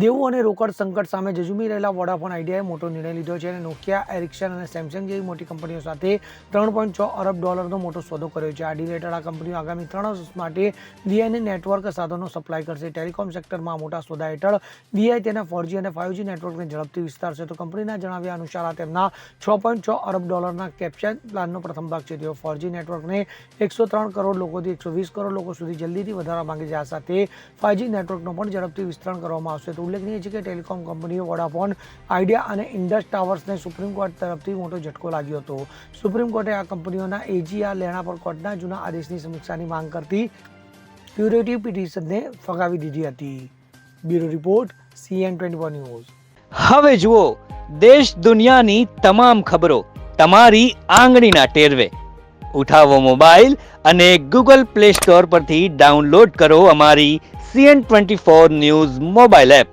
દેવું અને રોકડ સંકટ સામે જજુમી રહેલા વોડાફોન આઈડિયાએ મોટો નિર્ણય લીધો છે અને નોકિયા એરિક્સન અને સેમસંગ જેવી મોટી કંપનીઓ સાથે ત્રણ પોઈન્ટ છ અરબ ડોલરનો મોટો સોદો કર્યો છે. આ ડીલ હેઠળ આ કંપનીઓ આગામી ત્રણ વર્ષ માટે વીઆઈને નેટવર્ક સાધનો સપ્લાય કરશે. ટેલિકોમ સેક્ટરમાં મોટા સોદા હેઠળ વીઆઈ તેના ફોરજી અને ફાઇવજી નેટવર્કને ઝડપથી વિસ્તારશે તો કંપનીના જણાવ્યા અનુસાર આ તેમના છ પોઈન્ટ છ અરબ ડોલરના કેપ્ચર પ્લાનનો પ્રથમ ભાગ છે. તેઓ ફોરજી નેટવર્કને એકસો ત્રણ કરોડ લોકોથી એકસો વીસ કરોડ લોકો સુધી જલ્દીથી વધારવા માંગે છે. આ સાથે ફાઇવજી નેટવર્કનો પણ ઝડપથી વિસ્તરણ કરવામાં આવશે. તો ઉલ્લેખનીય છે કે ટેલિકોમ કંપનીઓ વોડાફોન, આઈડિયા અને ઇન્ડસ ટાવર્સને સુપ્રીમ કોર્ટ તરફથી મોટો ઝટકો લાગ્યો હતો. સુપ્રીમ કોર્ટે આ કંપનીઓના એજીઆર લેણા પર કોર્ટના જૂના આદેશની સમીક્ષાની માંગ કરતી ક્યુરેટિવ પિટિશનને ફગાવી દીધી હતી. Bureau report, CN twenty news. હવે જુઓ, દેશ દુનિયાની તમામ ખબરો તમારી આંગળીના ટેરવે. ઉઠાવો મોબાઈલ અને ગૂગલ પ્લે સ્ટોર પરથી ડાઉનલોડ કરો અમારી CN twenty four news mobile app.